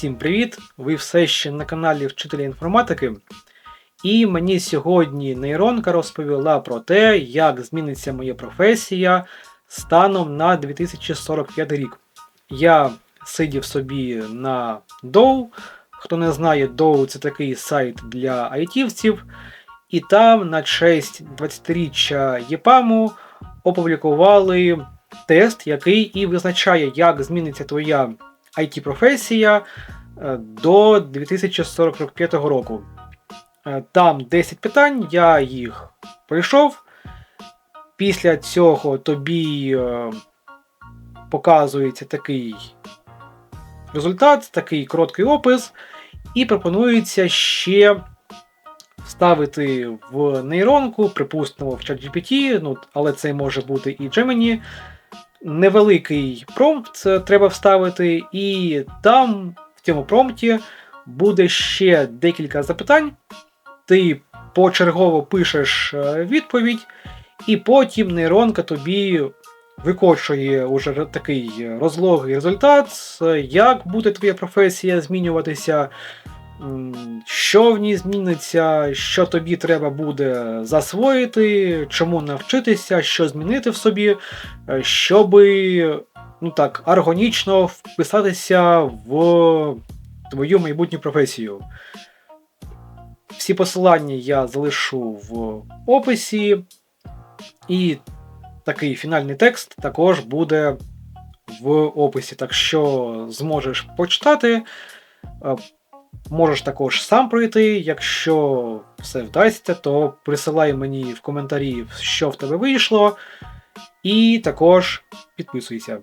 Всім привіт! Ви все ще на каналі Вчителя інформатики. І мені сьогодні нейронка розповіла про те, як зміниться моя професія станом на 2045 рік. Я сидів собі на Dow. Хто не знає, Dow це такий сайт для айтівців. І там на честь 20-річчя ЄПАМу опублікували тест, який і визначає, як зміниться твоя IT-професія е, до 2045 року. Е, Там 10 питань, я їх пройшов. Після цього тобі е, показується такий результат, такий короткий опис, і пропонується ще вставити в нейронку, припустимо, в ChatGPT, ну, але це може бути і Gemini, невеликий промпт треба вставити, і там, в цьому промпті, буде ще декілька запитань. Ти почергово пишеш е, відповідь, і потім нейронка тобі викочує уже такий розлогий результат, е, як буде твоя професія змінюватися, що в ній зміниться, що тобі треба буде засвоїти, чому навчитися, що змінити в собі, е, щоби ну так, органічно вписатися в твою майбутню професію. Всі посилання я залишу в описі, і такий фінальний текст також буде в описі. Так що зможеш почитати. Можеш також сам пройти. Якщо все вдасться, то присилай мені в коментарі, що в тебе вийшло. І також підписуйся.